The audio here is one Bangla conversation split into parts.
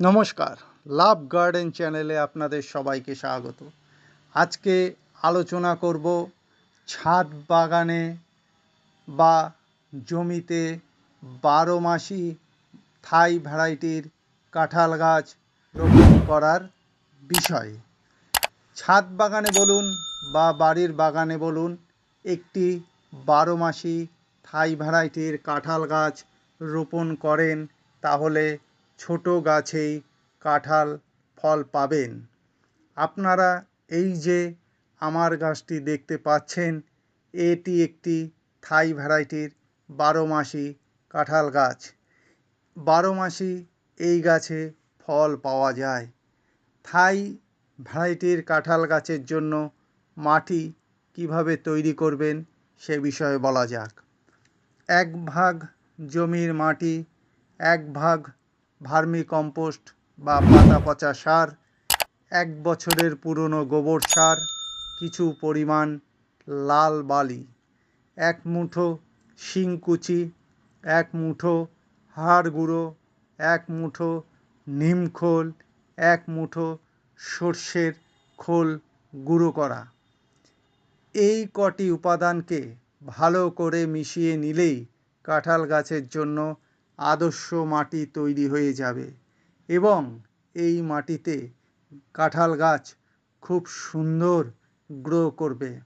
নমস্কার। লাভ গার্ডেন চ্যানেলে আপনাদের সবাইকে স্বাগত। আজকে আলোচনা করব ছাদ বাগানে বা জমিতে বারো মাসি থাই ভ্যারাইটির কাঁঠাল গাছ রোপণ করার বিষয়ে। ছাদ বাগানে বলুন বা বাড়ির বাগানে বলুন, একটি বারো মাসি থাই ভ্যারাইটির কাঁঠাল গাছ রোপণ করেন, তাহলে ছোট গাছেই কাঁঠাল ফল পাবেন। আপনারা এই যে আমার গাছটি দেখতে পাচ্ছেন, এটি একটি থাই ভ্যারাইটির বারো মাসি কাঁঠাল গাছ। বারো মাসি এই গাছে ফল পাওয়া যায়। থাই ভ্যারাইটির কাঁঠাল গাছের জন্য মাটি কীভাবে তৈরি করবেন সে বিষয়ে বলা যাক। এক ভাগ জমির মাটি, এক ভাগ ভার্মি কম্পোস্ট বা পাতা পচা সার, এক বছরের পুরনো গোবর সার, কিছু পরিমাণ লাল বালি, এক মুঠো শিংকুচি এক মুঠো হাড় গুঁড়ো, এক মুঠো নিমখোল এক মুঠো সর্ষের খোল গুঁড়ো করা। এই কটি উপাদানকে ভালো করে মিশিয়ে নিলেই কাঁঠাল গাছের জন্য আদর্শ মাটি তৈরি হয়ে যাবে এবং এই মাটিতে কাঁঠাল গাছ খুব সুন্দর গ্রো করবে।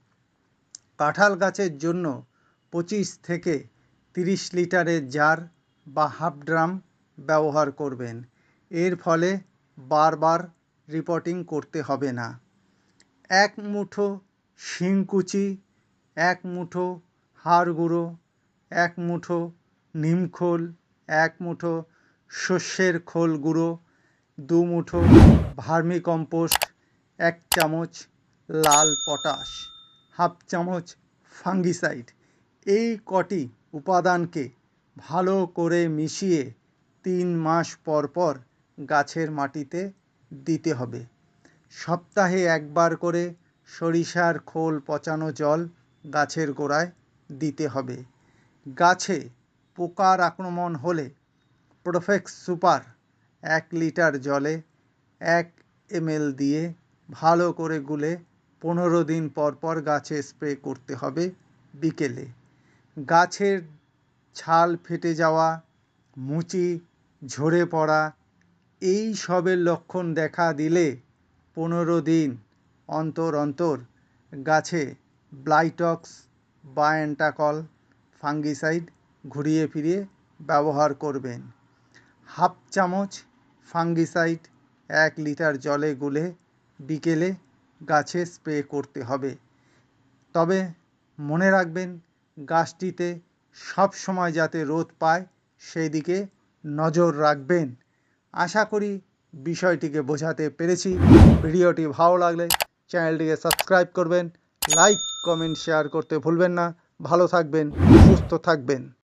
কাঁঠাল গাছের জন্য পঁচিশ থেকে তিরিশ লিটারের জার বা হাফ ড্রাম ব্যবহার করবেন। এর ফলে বারবার রিপোর্টিং করতে হবে না। এক মুঠো শিংকুচি এক মুঠো হাড় গুঁড়ো, এক মুঠো নিমখোল এক মুঠো শস্যের খোল গুঁড়ো, দু মুঠো ভার্মি কম্পোস্ট, এক চামচ লাল পটাশ, হাফ চামচ ফাঙ্গিসাইড। এই কটি উপাদানকে ভালো করে মিশিয়ে তিন মাস পর পর গাছের মাটিতে দিতে হবে। সপ্তাহে একবার করে সরিষার খোল পচানো জল গাছের গোড়ায় দিতে হবে। গাছে পোকার আক্রমণ হলে প্রোফেক্স সুপার এক লিটার জলে এক এমএল দিয়ে ভালো করে গুলে পনেরো দিন পর পর গাছে স্প্রে করতে হবে বিকেলে। গাছের ছাল ফেটে যাওয়া, মুচি, ঝরে পড়া, এই সবের লক্ষণ দেখা দিলে পনেরো দিন অন্তর অন্তর গাছে ব্লাইটক্স বা অ্যান্টাকল ফাঙ্গিসাইড ঘুরিয়ে ফিরিয়ে ব্যবহার করবেন। হাফ চামচ ফাঙ্গিসাইড এক লিটার জলে গুলে বিকেলে গাছে স্প্রে করতে হবে। তবে মনে রাখবেন, গাছটিতে সব সময় যাতে রোদ পায় সেই দিকে নজর রাখবেন। আশা করি বিষয়টিকে বোঝাতে পেরেছি। ভিডিওটি ভালো লাগলে চ্যানেলটিকে সাবস্ক্রাইব করবেন, লাইক, কমেন্ট, শেয়ার করতে ভুলবেন না। ভালো থাকবেন, সুস্থ থাকবেন।